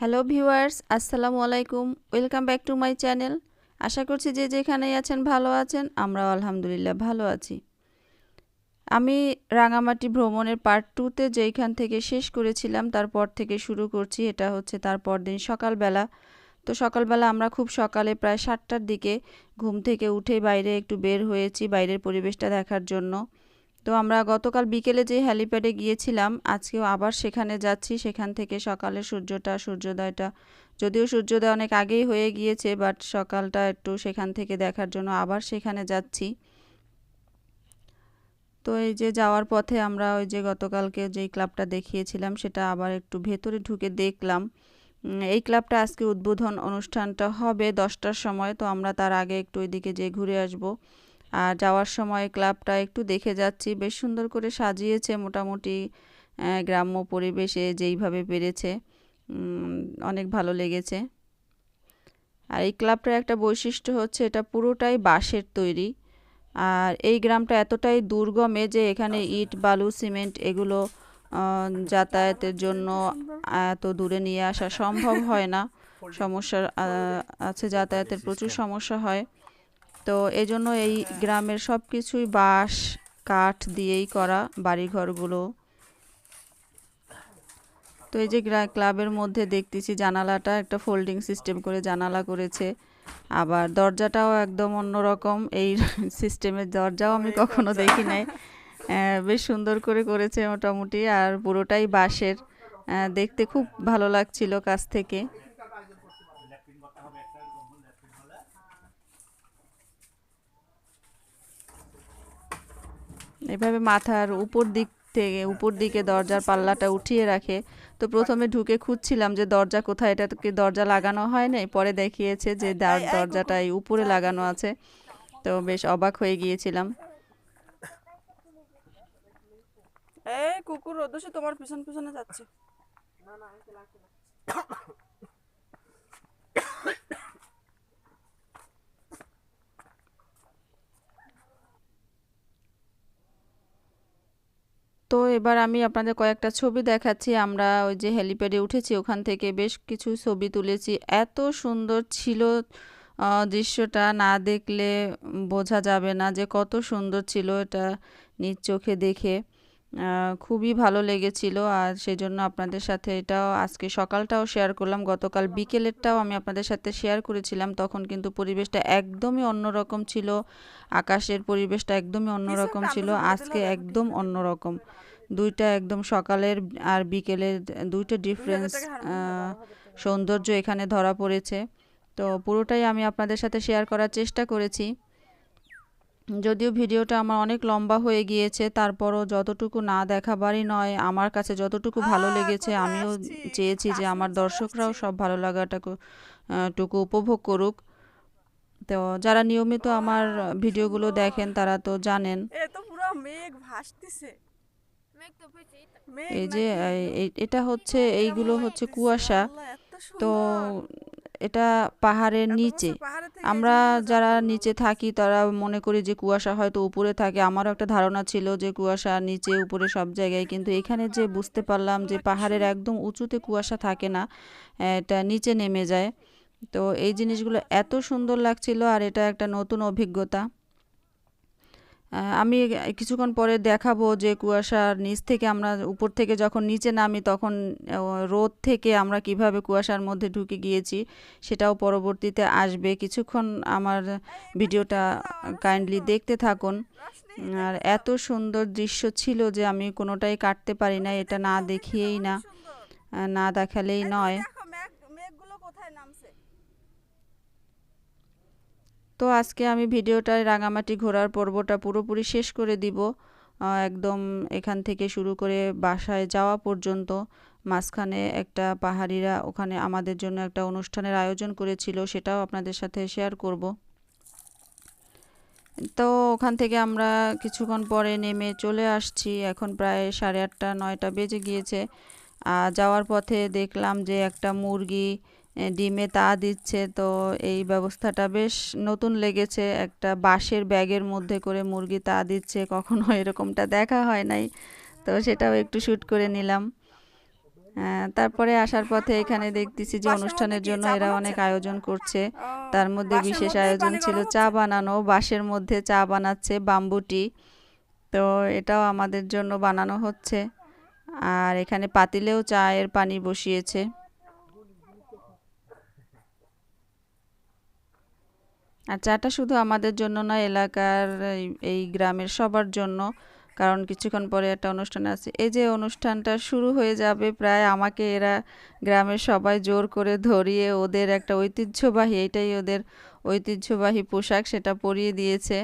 Hello viewers, আসসালামু আলাইকুম। Welcome back to my channel. আশা করছি যে যেখানেই আছেন ভালো আছেন আমরা আলহামদুলিল্লাহ ভালো আছি। আমি রাঙামাটি ভ্রমণের পার্ট টুতে যেইখান থেকে শেষ করেছিলাম, তারপর থেকে শুরু করছি। এটা হচ্ছে তারপর দিন সকালবেলা। তো সকালবেলা আমরা খুব সকালে প্রায় সাতটার দিকে ঘুম থেকে উঠে বাইরে একটু বের হয়েছি, বাইরের পরিবেশটা দেখার জন্য। তো আমরা গতকাল বিকেলে যে হ্যালিপ্যাডে গিয়েছিলাম, আজকেও আবার সেখানে যাচ্ছি। সেখান থেকে সকালে সূর্যটা, সূর্যোদয়টা, যদিও সূর্যোদয় অনেক আগেই হয়ে গিয়েছে, বাট সকালটা একটু সেখান থেকে দেখার জন্য আবার সেখানে যাচ্ছি। তো এই যে যাওয়ার পথে আমরা ওই যে গতকালকে যেই ক্লাবটা দেখিয়েছিলাম, সেটা আবার একটু ভেতরে ঢুকে দেখলাম। এই ক্লাবটা আজকে উদ্বোধন অনুষ্ঠানটা হবে দশটার সময়, তো আমরা তার আগে একটু ওইদিকে যেয়ে ঘুরে আসব। আর যাওয়ার সময় ক্লাবটা একটু দেখে যাচ্ছি। বেশ সুন্দর করে সাজিয়েছে মোটামুটি গ্রাম্য পরিবেশে যেইভাবে পেরেছে। অনেক ভালো লেগেছে। আর এই ক্লাবটার একটা বৈশিষ্ট্য হচ্ছে এটা পুরোটাই বাঁশের তৈরি। আর এই গ্রামটা এতটাই দুর্গমে যে এখানে ইট বালু সিমেন্ট এগুলো যাতায়াতের জন্য এত দূরে নিয়ে আসা সম্ভব হয় না। সমস্যা আছে যাতায়াতের প্রচুর সমস্যা হয়। তো এজন্য এই গ্রামের সব কিছুই বাঁশ, কাঠ দিয়েই করা বাড়িঘরগুলো। তো এই যে ক্লাবের মধ্যে দেখতেছি জানালাটা একটা ফোল্ডিং সিস্টেম করে জানালা করেছে। আবার দরজাটাও একদম অন্যরকম, এই সিস্টেমের দরজাও আমি কখনো দেখি নাই। বেশ সুন্দর করে করেছে মোটামুটি, আর পুরোটাই বাঁশের। দেখতে খুব ভালো লাগছিল কাছ থেকে। এভাবে মাথার উপর দিক থেকে উপর দিকে দরজার পাল্লাটা উঠিয়ে রাখে। তো প্রথমে ঢুকে খুঁজছিলাম যে দরজা কোথায় এটা কি দরজা লাগানো হয় নাই? পরে দেখিয়েছে যে দরজাটা এই উপরে লাগানো আছে। তো বেশ অবাক হয়ে গিয়েছিলাম। এই কুকুর রোদসে তোমার পিছন পিছনে যাচ্ছে। না না তো এবার আমি আপনাদের কয়েকটা ছবি দেখাচ্ছি। আমরা ওই যে হেলিপ্যাডে উঠেছি, ওখান থেকে বেশ কিছু ছবি তুলেছি। এত সুন্দর ছিল দৃশ্যটা না দেখলে বোঝা যাবে না যে কত সুন্দর ছিল এটা নিজ চোখে দেখে। খুবই ভালো লেগেছিল আর সেই জন্য আপনাদের সাথে এটাও আজকে সকালটাও শেয়ার করলাম। গতকাল বিকেলেরটাও আমি আপনাদের সাথে শেয়ার করেছিলাম। তখন কিন্তু পরিবেশটা একদমই অন্যরকম ছিল। আকাশের পরিবেশটা একদমই অন্যরকম ছিল। আজকে একদম অন্যরকম। দুইটা একদম সকালের আর বিকেলের দুইটা ডিফারেন্স সৌন্দর্য এখানে ধরা পড়েছে। তো পুরোটাই আমি আপনাদের সাথে শেয়ার করার চেষ্টা করেছি। যদিও ভিডিওটা আমার অনেক লম্বা হয়ে গিয়েছে তারপরও যতটুকু না দেখাবারই নয় আমার কাছে যতটুকু ভালো লেগেছে আমিও চেয়েছি যে আমার দর্শকরাও সব ভালো লাগাটাকু টুকু উপভোগ করুক। তো যারা নিয়মিত আমার ভিডিওগুলো দেখেন তারা তো জানেন। এই যে এটা হচ্ছে এইগুলো হচ্ছে কুয়াশা। তো এটা পাহাড়ের নিচে। আমরা যারা নিচে থাকি তারা মনে করি যে কুয়াশা হয়তো উপরে থাকে। আমারও একটা ধারণা ছিল যে কুয়াশা নিচে উপরে সব জায়গায়। কিন্তু এখানে যে বুঝতে পারলাম যে পাহাড়ের একদম উঁচুতে কুয়াশা থাকে না এটা নিচে নেমে যায়। তো এই জিনিসগুলো এত সুন্দর লাগছিল আর এটা একটা নতুন অভিজ্ঞতা। আমি কিছুক্ষণ পরে দেখাবো যে কুয়াশার নিচ থেকে আমরা উপর থেকে যখন নিচে নামি তখন রোদ থেকে আমরা কীভাবে কুয়াশার মধ্যে ঢুকে গিয়েছি সেটাও পরবর্তীতে আসবে। কিছুক্ষণ আমার ভিডিওটা কাইন্ডলি দেখতে থাকুন। আর এত সুন্দর দৃশ্য ছিল যে আমি কোনোটাই কাটতে পারি না, এটা না দেখিয়েই না না দেখালেই নয়। তো আজকে আমি ভিডিওটায় রাঙামাটি ঘোরার পর্বটা পুরোপুরি শেষ করে দিব। একদম এখান থেকে শুরু করে বাসায় যাওয়া পর্যন্ত মাঝখানে একটা পাহাড়িরা ওখানে আমাদের জন্য একটা অনুষ্ঠানের আয়োজন করেছিল, সেটাও আপনাদের সাথে শেয়ার করব। তো ওখান থেকে আমরা কিছুক্ষণ পরে নেমে চলে আসছি। এখন প্রায় সাড়ে আটটা, নয়টা বেজে গিয়েছে। যাওয়ার পথে দেখলাম যে একটা মুরগি ডিমে তা দিচ্ছে। তো এই ব্যবস্থাটা বেশ নতুন লেগেছে। একটা বাঁশের ব্যাগের মধ্যে করে মুরগি তা দিচ্ছে। কখনো এরকমটা দেখা হয় নাই। তো সেটাও একটু শ্যুট করে নিলাম। তারপরে আসার পথে এখানে দেখতেছি যে অনুষ্ঠানের জন্য এরা অনেক আয়োজন করছে। তার মধ্যে বিশেষ আয়োজন ছিল চা বানানো। বাঁশের মধ্যে চা বানাচ্ছে বাম্বুটি। তো এটাও আমাদের জন্য বানানো হচ্ছে। আর এখানে পাতিলেও চায়ের পানি বসিয়েছে। আর চাটা শুধু আমাদের জন্য নয়, এলাকার এই গ্রামের সবার জন্য। কারণ কিছুক্ষণ পরে একটা অনুষ্ঠান আছে। এই যে অনুষ্ঠানটা শুরু হয়ে যাবে প্রায় আমাকে এরা গ্রামের সবাই জোর করে ধরিয়ে ওদের একটা ঐতিহ্যবাহী এটাই ওদের ঐতিহ্যবাহী পোশাক, সেটা পরিয়ে দিয়েছে।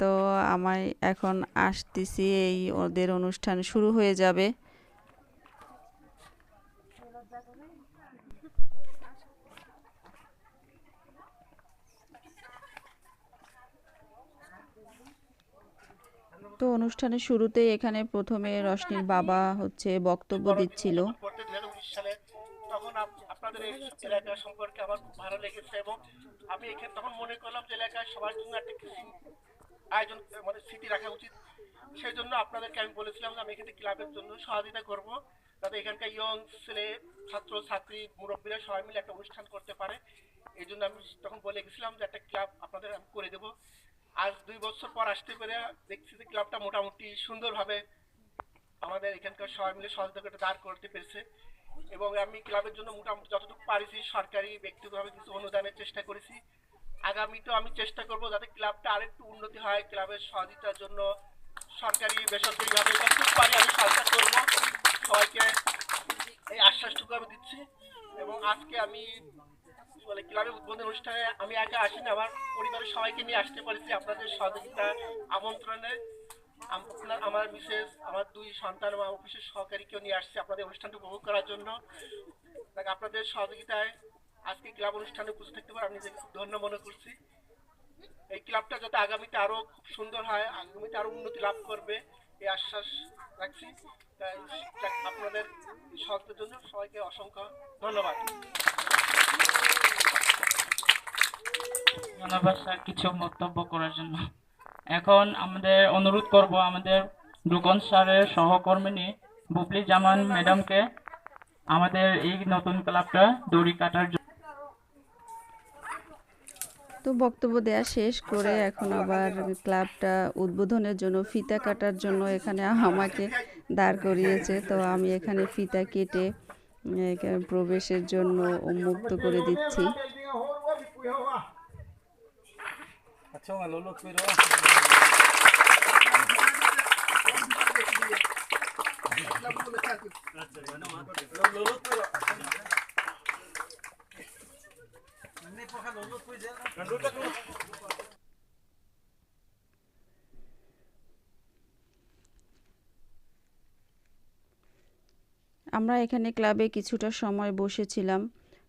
তো আমায় এখন আসতেছি, এই ওদের অনুষ্ঠান শুরু হয়ে যাবে। তো অনুষ্ঠানের শুরুতেই এখানে প্রথমে রশনির বাবা হচ্ছে বক্তব্য দিচ্ছিল। তখন আপনাদের এই এলাকা সম্পর্কে আমার খুব ভালো লেগেছে এবং আমি এখানে তখন মনে করলাম যে এলাকায় সবার জন্য একটা কিছু আয়োজন মানে স্মৃতি রাখা উচিত। সেই জন্য আপনাদেরকে আমি বলেছিলাম যে আমি এখানে ক্লাবের জন্য সহযোগিতা করব যাতে এখানকার ইয়ং ছেলে ছাত্র ছাত্রী মুরব্বীরা সবাই মিলে একটা অনুষ্ঠান করতে পারে। এই জন্য আমি তখন বলে গেছিলাম যে একটা ক্লাব আপনাদের আমি করে দেবো। আজ দুই বছর পর আসতে পেরে দেখছি যে ক্লাবটা মোটামুটি সুন্দরভাবে আমাদের এখানকার সবাই মিলে সহযোগিতা দাঁড় করতে পেরেছে। এবং আমি ক্লাবের জন্য মোটামুটি যতটুকু পারিছি, সরকারি ব্যক্তিগতভাবে কিছু অনুদানের চেষ্টা করেছি। আগামীতেও আমি চেষ্টা করব যাতে ক্লাবটা আরেকটু উন্নতি হয়, ক্লাবের সহযোগিতার জন্য সরকারি, বেসরকারিভাবে যতটুকু পারি আমি সহায়তা করব। সবাইকে এই আশ্বাসটুকু আমি দিচ্ছি। এবং আজকে আমি বলে ক্লাবের উদ্বোধন অনুষ্ঠানে আমি একা আসিনি, আমার পরিবারের সবাইকে নিয়ে আসতে পারছি আপনাদের সহযোগিতা আমন্ত্রণে। আপনার, আমার বিশেষ, আমার দুই সন্তান এবং অফিসের সহকারীকেও নিয়ে আসছে আপনাদের অনুষ্ঠানটা উপভোগ করার জন্য। আপনাদের সহযোগিতায় আজকে ক্লাব অনুষ্ঠানে উপস্থিত থাকতে পারে, আমি নিজেকে খুব ধন্য মনে করছি। এই ক্লাবটা যাতে আগামীতে আরও খুব সুন্দর হয়, আগামীতে আরও উন্নতি লাভ করবে, এই আশ্বাস রাখছি। আপনাদের সহযোগিতার জন্য সবাইকে অসংখ্য ধন্যবাদ। ধন্যবাদ কিছু মন্তব্য করার জন্য। এখন আমাদের অনুরোধ করব আমাদের রুকন স্যারের সহকর্মিনী বুবলি জামান ম্যাডামকে আমাদের এই নতুন ক্লাবটা দড়ি কাটার জন্য। তো বক্তব্য দেয়া শেষ করে এখন আবার ক্লাবটা উদ্বোধনের জন্য ফিতা কাটার জন্য এখানে আমাকে দাঁড় করিয়েছে। তো আমি এখানে ফিতা কেটে প্রবেশের জন্য উন্মুক্ত করে দিচ্ছি। আমরা এখানে ক্লাবে কিছুটা সময় বসেছিলাম।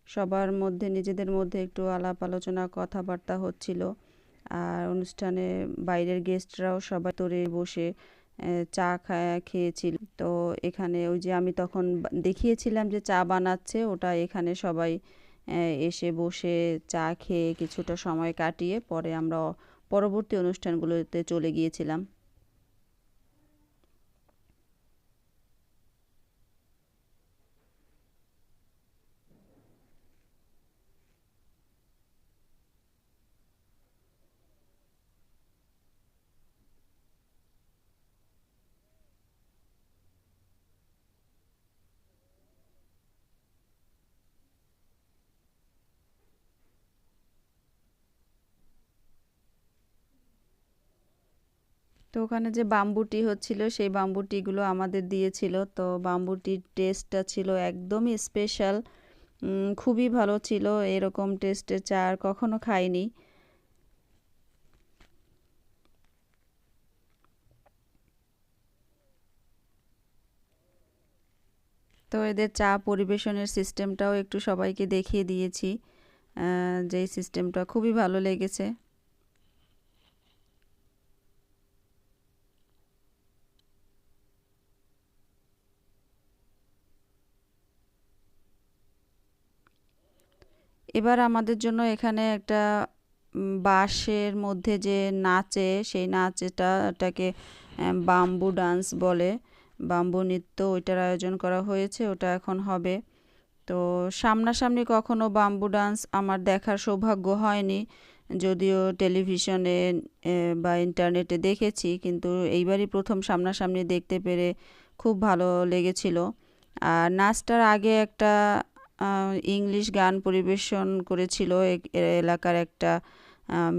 সবার মধ্যে, নিজেদের মধ্যে একটু আলাপ আলোচনা কথাবার্তা হচ্ছিল। আর অনুষ্ঠানে বাইরের গেস্টরাও সবাই তোরে বসে চা খায় খেয়েছিল। তো এখানে ওই যে আমি তখন দেখিয়েছিলাম যে চা বানাচ্ছে, ওটা এখানে সবাই এসে বসে চা খেয়ে কিছুটা সময় কাটিয়ে পরে আমরা পরবর্তী অনুষ্ঠানগুলোতে চলে গিয়েছিলাম। তো ওখানে যে বাম্বুটি হচ্ছিল, সেই বাম্বুটিগুলো আমাদের দিয়েছিল। তো বাম্বুটির টেস্টটা ছিল একদমই স্পেশাল খুবই ভালো ছিল। এরকম টেস্টের চা আর কখনো খাইনি। তো এদের চা পরিবেশনের সিস্টেমটাও একটু সবাইকে দেখিয়ে দিয়েছি। যেই সিস্টেমটা খুবই ভালো লেগেছে। এবার আমাদের জন্য এখানে একটা বাঁশের মধ্যে যে নাচে, সেই নাচটাকে বাম্বু ডান্স বলে। বাম্বু নৃত্য ওইটার আয়োজন করা হয়েছে, ওটা এখন হবে। তো সামনাসামনি কখনো বাম্বু ডান্স আমার দেখার সৌভাগ্য হয়নি। যদিও টেলিভিশনে বা ইন্টারনেটে দেখেছি, কিন্তু এইবারই প্রথম সামনাসামনি দেখতে পেরে খুব ভালো লেগেছিল। আর নাচটার আগে একটা ইংলিশ গান পরিবেশন করেছিল এলাকার একটা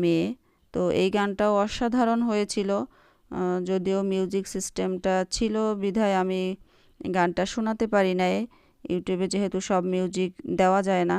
মেয়ে। তো এই গানটাও অসাধারণ হয়েছিল। যদিও মিউজিক সিস্টেমটা ছিল বিধায় আমি গানটা শোনাতে পারি নাই। ইউটিউবে যেহেতু সব মিউজিক দেওয়া যায় না।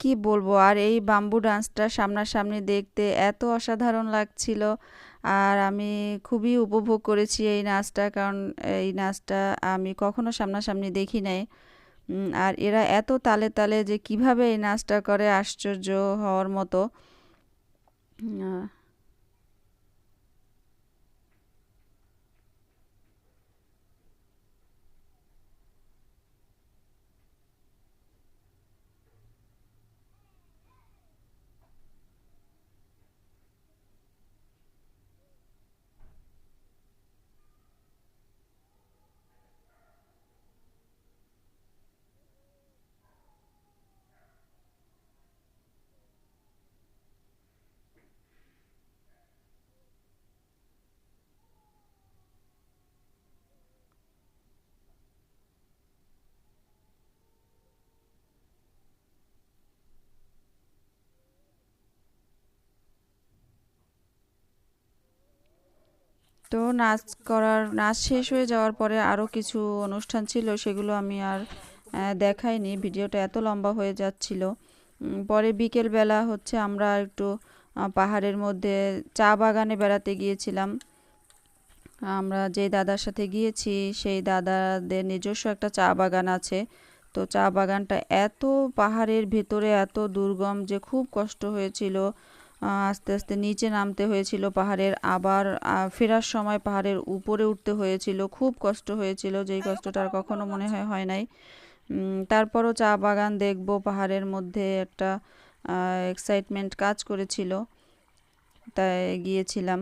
কি বলব? আর এই বাম্বু ডান্সটা সামনাসামনি দেখতে এত অসাধারণ লাগছিল। আর আমি খুবই উপভোগ করেছি এই নাচটা, কারণ এই নাচটা আমি কখনো সামনাসামনি দেখি নাই। আর এরা এত তালে তালে যে কীভাবে এই নাচটা করে, আশ্চর্য হওয়ার মতো। তো নাচ করার, নাচ শেষ হয়ে যাওয়ার পরে আরও কিছু অনুষ্ঠান ছিল, সেগুলো আমি আর দেখাইনি। ভিডিওটা এত লম্বা হয়ে যাচ্ছিল। পরে বিকেলবেলা হচ্ছে আমরা একটু পাহাড়ের মধ্যে চা বাগানে বেড়াতে গিয়েছিলাম। আমরা যে দাদার সাথে গিয়েছি, সেই দাদাদের নিজস্ব একটা চা বাগান আছে। তো চা বাগানটা এত পাহাড়ের ভেতরে এত দুর্গম যে খুব কষ্ট হয়েছিল। আস্তে আস্তে নিচে নামতে হয়েছিল পাহাড়ের, আবার ফেরার সময় পাহাড়ের উপরে উঠতে হয়েছিল। খুব কষ্ট হয়েছিল, যেই কষ্টটা আর কখনো মনে হয় হয় নাই। তারপরও চা বাগান দেখব, পাহাড়ের মধ্যে একটা এক্সাইটমেন্ট কাজ করেছিল। তাই গিয়েছিলাম।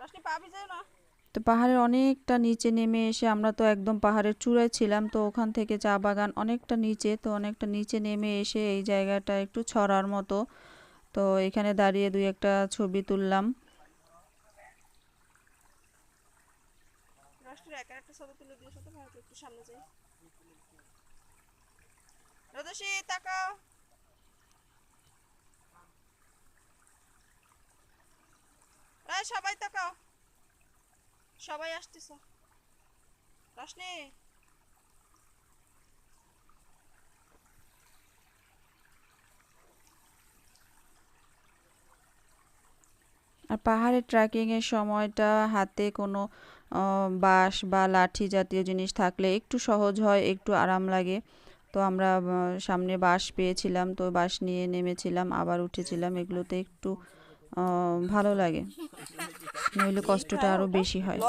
রশনি পা ভিজাও না। তো পাহাড়ের অনেকটা নিচে নেমে এসে আমরা তো একদম পাহাড়ের চূড়ায় ছিলাম, তো ওখান থেকে চা বাগান অনেকটা নিচে, তো অনেকটা নিচে নেমে এসে এই জায়গাটা একটু ছড়ার মতো। তো এখানে দাঁড়িয়ে দুই একটা ছবি তুললাম। সবাই তাকাও। সবাই আসতেছ। রশনি? আর পাহাড়ে ট্রেকিংয়ের সময়টা হাতে কোনো বাঁশ বা লাঠি জাতীয় জিনিস থাকলে একটু সহজ হয় একটু আরাম লাগে। তো আমরা সামনে বাঁশ পেয়েছিলাম তো বাঁশ নিয়ে নেমেছিলাম আবার উঠেছিলাম। এগুলোতে একটু ভালো লাগে। নইলে কষ্টটা আরও বেশি হয়।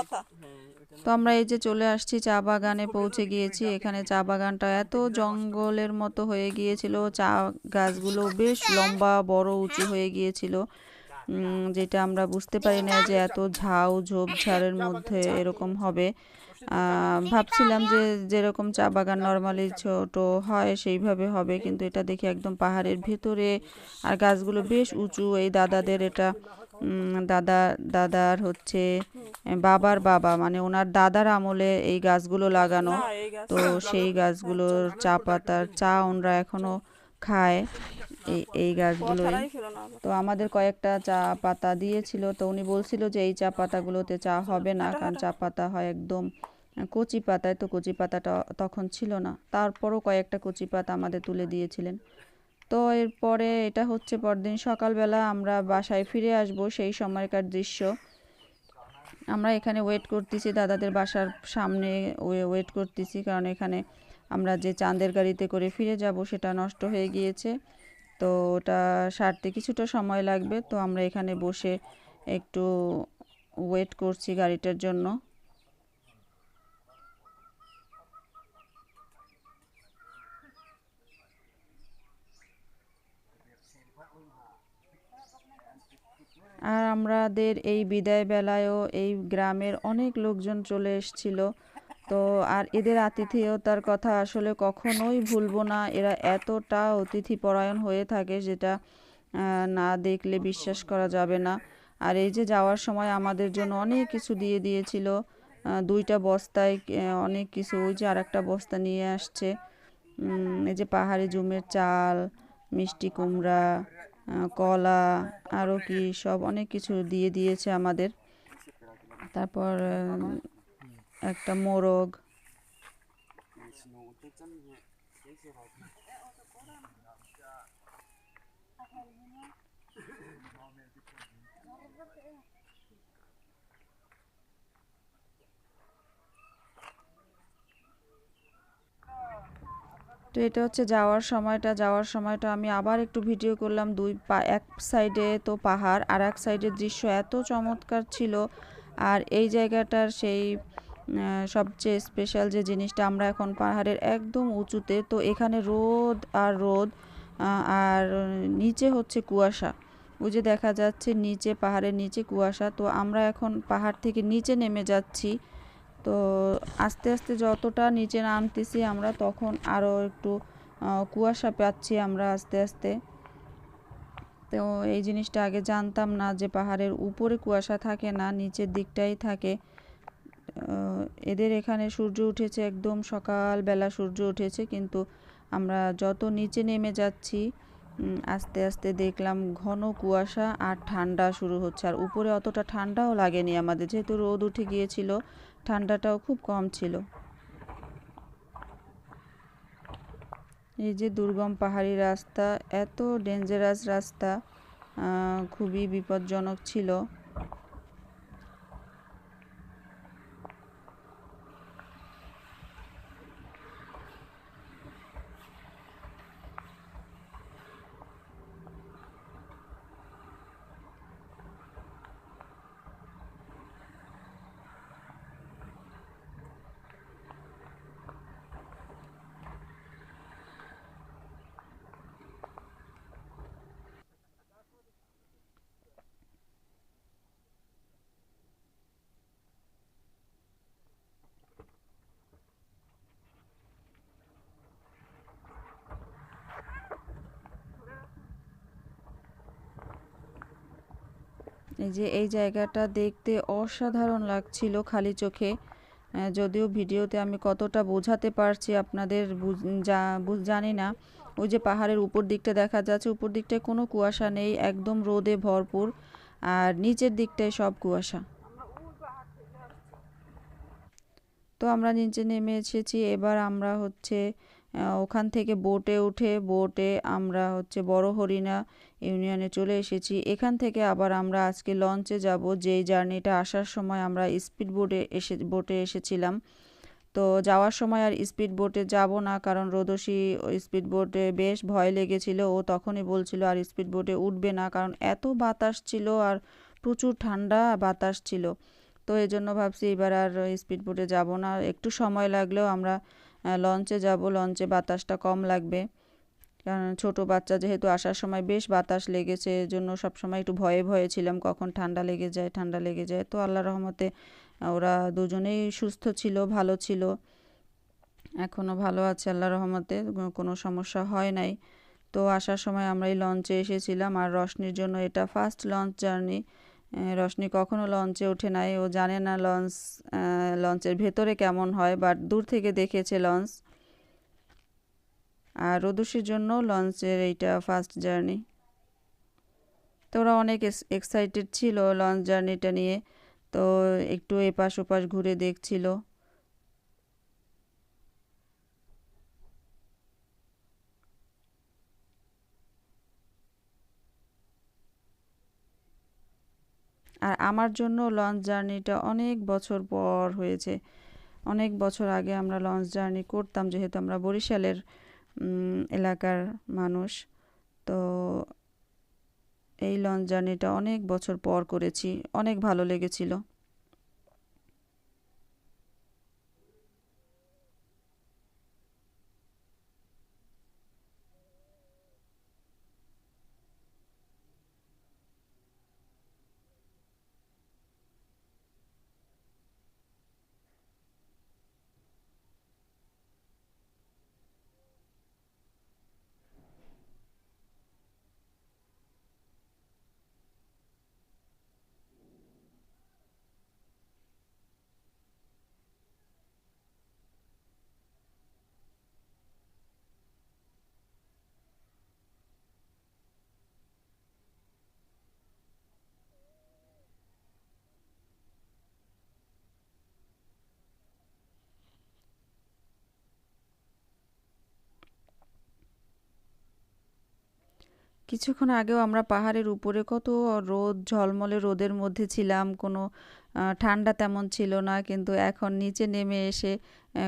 তো আমরা এই যে চলে আসছি চা বাগানে, পৌঁছে গিয়েছি। এখানে চা বাগানটা এত জঙ্গলের মতো হয়ে গিয়েছিল। চা গাছগুলো বেশ লম্বা, বড়, উঁচু হয়ে গিয়েছিল। যেটা আমরা বুঝতে পারি না যে এত ঝাউ, ঝোপঝাড়ের মধ্যে এরকম হবে। ভাবছিলাম যে যেরকম চা বাগান নর্মালি ছোট হয়, সেইভাবে হবে। কিন্তু এটা দেখি একদম পাহাড়ের ভেতরে। আর গাছগুলো বেশ উঁচু, এই দাদাদের এটা দাদা দাদার হচ্ছে বাবার বাবা মানে ওনার দাদার আমলে এই গাছগুলো লাগানো। তো সেই গাছগুলোর চা পাতার চা ওনরা এখনও খায়। এই এই গাছগুলোই। তো আমাদের কয়েকটা চা পাতা দিয়েছিল। তো উনি বলছিল যে এই চা পাতাগুলোতে চা হবে না কারণ চা পাতা হয় একদম কচি পাতায়। তো কচি পাতাটা তখন ছিল না। তারপরও কয়েকটা কচি পাতা আমাদের তুলে দিয়েছিলেন। তো এরপরে এটা হচ্ছে পরদিন সকালবেলা আমরা বাসায় ফিরে আসব সেই সময়কার দৃশ্য। আমরা এখানে ওয়েট করতেছি, দাদাদের বাসার সামনে ওয়েট করতেছি, কারণ এখানে আমরা যে চাঁদের গাড়িতে করে ফিরে যাব সেটা নষ্ট হয়ে গিয়েছে। তো ওটা সারতে কিছুটা সময় লাগবে, তো আমরা এখানে বসে একটু ওয়েট করছি গাড়িটার জন্য। আর আমাদের এই বিদায় বেলায়ও এই গ্রামের অনেক লোকজন চলে এসেছিল। তো আর এদের আতিথেয়তার কথা আসলে কখনোই ভুলবো না। এরা এতটা অতিথিপরায়ণ হয়ে থাকে যেটা না দেখলে বিশ্বাস করা যাবে না। আর এই যে যাওয়ার সময় আমাদের জন্য অনেক কিছু দিয়ে দিয়েছিল। দুইটা বস্তায় অনেক কিছু, ওই যে আর একটা বস্তা নিয়ে আসছে। এই যে পাহাড়ি জুমের চাল, মিষ্টি কুমড়া কলা আরও কি সব অনেক কিছু দিয়ে দিয়েছে আমাদের। তারপর একটা মোরগ। তো এটা হচ্ছে যাওয়ার সময়টা যাওয়ার সময়টা আমি আবার একটু ভিডিও করলাম। দুই পা, এক সাইডে তো পাহাড়, আর এক সাইডের দৃশ্য এত চমৎকার ছিল। আর এই জায়গাটার সেই সবচেয়ে স্পেশাল যে জিনিসটা, আমরা এখন পাহাড়ের একদম উঁচুতে, তো এখানে রোদ আর রোদ আর নিচে হচ্ছে কুয়াশা। ওই যে দেখা যাচ্ছে নিচে, পাহাড়ের নিচে কুয়াশা, তো আমরা এখন পাহাড় থেকে নিচে নেমে যাচ্ছি। তো আস্তে আস্তে যতটা নিচে নামতেছি আমরা তখন আরও একটু কুয়াশা পাচ্ছি আমরা আস্তে আস্তে। তো এই জিনিসটা আগে জানতাম না যে পাহাড়ের উপরে কুয়াশা থাকে না, নিচের দিকটাই থাকে। এদের এখানে সূর্য উঠেছে একদম সকালবেলা সূর্য উঠেছে কিন্তু আমরা যত নিচে নেমে যাচ্ছি আস্তে আস্তে দেখলাম ঘন কুয়াশা আর ঠান্ডা শুরু হচ্ছে। আর উপরে অতটা ঠান্ডাও লাগেনি আমাদের, যেহেতু রোদ উঠে গিয়েছিল ঠান্ডাটাও খুব কম ছিল। এই যে দুর্গম পাহাড়ি রাস্তা, এত ডেঞ্জারাস রাস্তা খুবই বিপজ্জনক ছিল। এই যে এই জায়গাটা দেখতে অসাধারণ লাগছিল খালি চোখে। যদিও ভিডিওতে আমি কতটা বোঝাতে পারছি আপনাদের জানি না। ওই যে পাহাড়ের উপর দিকটা দেখা যাচ্ছে, উপর দিকটায় কোনো কুয়াশা নেই, একদম রোদে ভরপুর। আর নিচের দিকটায় সব কুয়াশা। তো আমরা নিচে নেমে এসেছি, এবার আমরা হচ্ছে ওখান থেকে বোটে উঠে বোটে আমরা হচ্ছে বড় হরিণা ইউনিয়নে চলে এসেছি। এখান থেকে আবার আমরা আজকে লঞ্চে যাব। যেই জার্নিটা আসার সময় আমরা স্পিড বোটে এসে বোটে এসেছিলাম। তো যাওয়ার সময় আর স্পিড বোটে যাব না, কারণ রোদসী স্পিড বোটে বেশ ভয় লেগেছিল। ও তখনই বলছিল, আর স্পিড বোটে উঠবে না। কারণ এত বাতাস ছিল আর প্রচুর ঠান্ডা বাতাস ছিল। তো এই জন্য ভাবছি এবার আর স্পিড বোটে যাব না। একটু সময় লাগলেও আমরা লঞ্চে যাব লঞ্চে বাতাসটা কম লাগবে। কারণ ছোট বাচ্চা যেহেতু আসার সময় বেশ বাতাস লেগেছে, এজন্য সবসময় একটু ভয়ে ভয়ে ছিলাম, কখন ঠান্ডা লেগে যায়, ঠান্ডা লেগে যায়। তো আল্লাহ রহমতে ওরা দুজনেই সুস্থ ছিল, ভালো ছিল। এখনও ভালো আছে আল্লাহ রহমতে, কোনো সমস্যা হয় নাই। তো আসার সময় আমরা এই লঞ্চে এসেছিলাম, আর রশনির জন্য এটা ফার্স্ট লঞ্চ জার্নি রশনি কখনো লঞ্চে ওঠে নাই। ও জানে না লঞ্চ লঞ্চের ভেতরে কেমন হয় বাট দূর থেকে দেখেছে লঞ্চ। আর রোদুসির জন্য লঞ্চের এইটা ফার্স্ট জার্নি তো ওরা অনেক এক্সাইটেড ছিল লঞ্চ জার্নিটা নিয়ে। তো একটু এপাশ ওপাশ ঘুরে দেখছিল। আর আমার জন্য লঞ্চ জার্নিটা অনেক বছর পর হয়েছে। অনেক বছর আগে আমরা লঞ্চ জার্নি করতাম, যেহেতু আমরা বরিশালের এলাকার মানুষ। তো এই লঞ্চ জার্নিটা অনেক বছর পর করেছি, অনেক ভালো লেগেছিল। কিছুক্ষণ আগেও আমরা পাহাড়ের উপরে কত রোদ, ঝলমলে রোদের মধ্যে ছিলাম। কোনো ঠান্ডা তেমন ছিল না, কিন্তু এখন নিচে নেমে এসে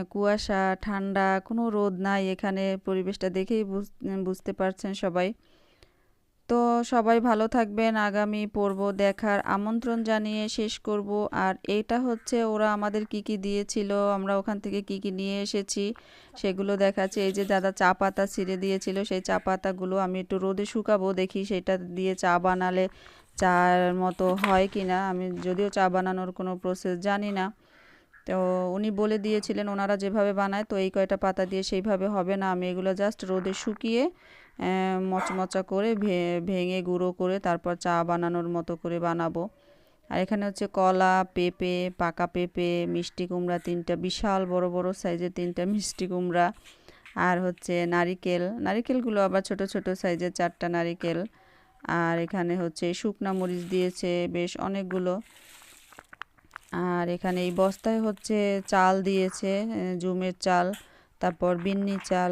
কুয়াশা, ঠান্ডা, কোনো রোদ নাই। এখানে পরিবেশটা দেখেই বুঝ- বুঝতে পারছেন সবাই। তো সবাই ভালো থাকবেন। আগামী পর্ব দেখার আমন্ত্রণ জানিয়ে শেষ করব। আর এটা হচ্ছে ওরা আমাদের কি কি দিয়েছিল, আমরা ওখান থেকে কি কি নিয়ে এসেছি, সেগুলো দেখাচ্ছি। এই যে দাদা চা পাতা ছিঁড়ে দিয়েছিল, সেই চা পাতাগুলো আমি একটু রোদে শুকাবো, দেখি সেটা দিয়ে চা বানালে চার মতো হয় কি না আমি যদিও চা বানানোর কোনো প্রসেস জানি না। তো উনি বলে দিয়েছিলেন, ওনারা যেভাবে বানায়, তো এই কয়টা পাতা দিয়ে সেইভাবে হবে না। আমি এগুলো জাস্ট রোদে শুকিয়ে মচমচা করে ভেঙে গুঁড়ো করে তারপর চা বানানোর মতো করে বানাবো। আর এখানে হচ্ছে কলা, পেঁপে, পাকা পেঁপে, মিষ্টি কুমড়া তিনটা, বিশাল বড় বড় সাইজের তিনটা মিষ্টি কুমড়া। আর হচ্ছে নারিকেল, নারিকেলগুলো আবার ছোট ছোট সাইজের চারটা নারিকেল। আর এখানে হচ্ছে শুকনা মরিচ দিয়েছে বেশ অনেকগুলো। আর এখানে এই বস্তায় হচ্ছে চাল দিয়েছে জুমের চাল, তারপর বিন্নি চাল